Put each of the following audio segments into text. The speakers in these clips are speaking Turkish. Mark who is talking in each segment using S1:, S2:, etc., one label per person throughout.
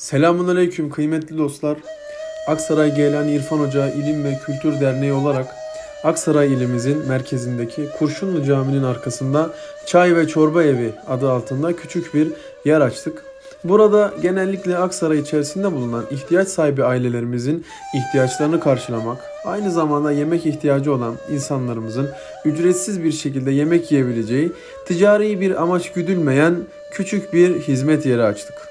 S1: Selamun Aleyküm kıymetli dostlar. Aksaray Geylani İrfan Hoca İlim ve Kültür Derneği olarak Aksaray ilimizin merkezindeki Kurşunlu Camii'nin arkasında Çay ve Çorba Evi adı altında küçük bir yer açtık. Burada genellikle Aksaray içerisinde bulunan ihtiyaç sahibi ailelerimizin ihtiyaçlarını karşılamak, aynı zamanda yemek ihtiyacı olan insanlarımızın ücretsiz bir şekilde yemek yiyebileceği, ticari bir amaç güdülmeyen küçük bir hizmet yeri açtık.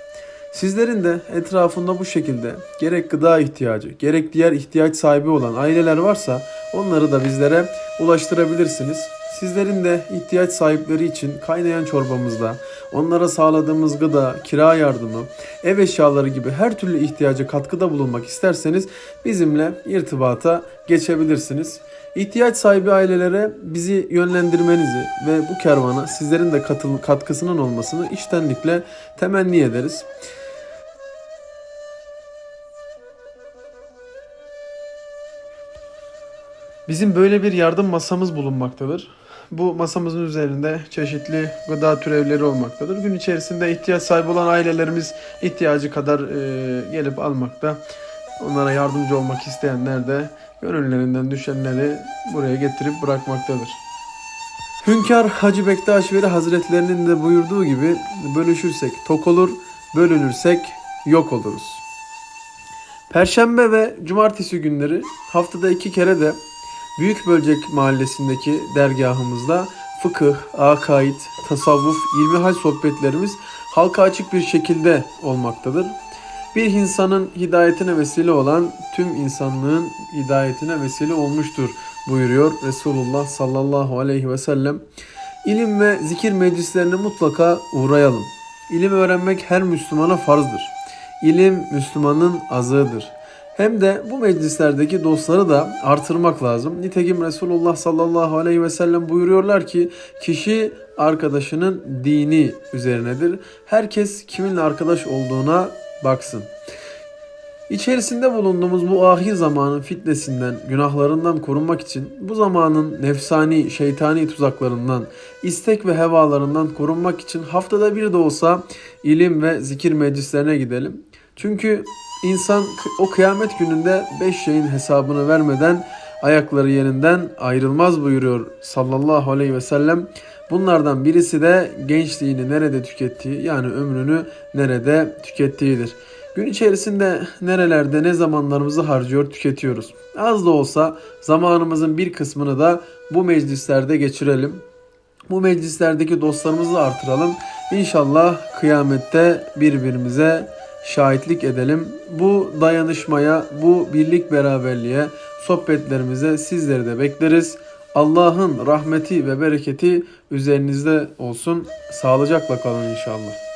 S1: Sizlerin de etrafında bu şekilde gerek gıda ihtiyacı, gerek diğer ihtiyaç sahibi olan aileler varsa onları da bizlere ulaştırabilirsiniz. Sizlerin de ihtiyaç sahipleri için kaynayan çorbamızda onlara sağladığımız gıda, kira yardımı, ev eşyaları gibi her türlü ihtiyaca katkıda bulunmak isterseniz bizimle irtibata geçebilirsiniz. İhtiyaç sahibi ailelere bizi yönlendirmenizi ve bu kervana sizlerin de katıl- katkısının olmasını içtenlikle temenni ederiz. Bizim böyle bir yardım masamız bulunmaktadır. Bu masamızın üzerinde çeşitli gıda türevleri olmaktadır. Gün içerisinde ihtiyaç sahibi olan ailelerimiz ihtiyacı kadar e, gelip almakta. Onlara yardımcı olmak isteyenler de gönüllerinden düşenleri buraya getirip bırakmaktadır. Hünkar Hacı Bektaş Veli Hazretlerinin de buyurduğu gibi bölüşürsek tok olur, bölünürsek yok oluruz. Perşembe ve cumartesi günleri haftada iki kere de Büyükbölcek Mahallesi'ndeki dergahımızda fıkıh, akaid, tasavvuf, ilmihal sohbetlerimiz halka açık bir şekilde olmaktadır. Bir insanın hidayetine vesile olan tüm insanlığın hidayetine vesile olmuştur buyuruyor Resulullah sallallahu aleyhi ve sellem. İlim ve zikir meclislerine mutlaka uğrayalım. İlim öğrenmek her Müslümana farzdır. İlim Müslümanın azığıdır. Hem de bu meclislerdeki dostları da artırmak lazım. Nitekim Resulullah sallallahu aleyhi ve sellem buyuruyorlar ki kişi arkadaşının dini üzerinedir. Herkes kiminle arkadaş olduğuna baksın. İçerisinde bulunduğumuz bu ahir zamanın fitnesinden, günahlarından korunmak için bu zamanın nefsani, şeytani tuzaklarından, istek ve hevalarından korunmak için haftada bir de olsa ilim ve zikir meclislerine gidelim. Çünkü insan o kıyamet gününde beş şeyin hesabını vermeden ayakları yerinden ayrılmaz buyuruyor sallallahu aleyhi ve sellem. Bunlardan birisi de gençliğini nerede tükettiği yani ömrünü nerede tükettiğidir. Gün içerisinde nerelerde ne zamanlarımızı harcıyor tüketiyoruz. Az da olsa zamanımızın bir kısmını da bu meclislerde geçirelim. Bu meclislerdeki dostlarımızı artıralım. İnşallah kıyamette birbirimize şahitlik edelim. Bu dayanışmaya, bu birlik beraberliğe, sohbetlerimize sizleri de bekleriz. Allah'ın rahmeti ve bereketi üzerinizde olsun. Sağlıcakla kalın inşallah.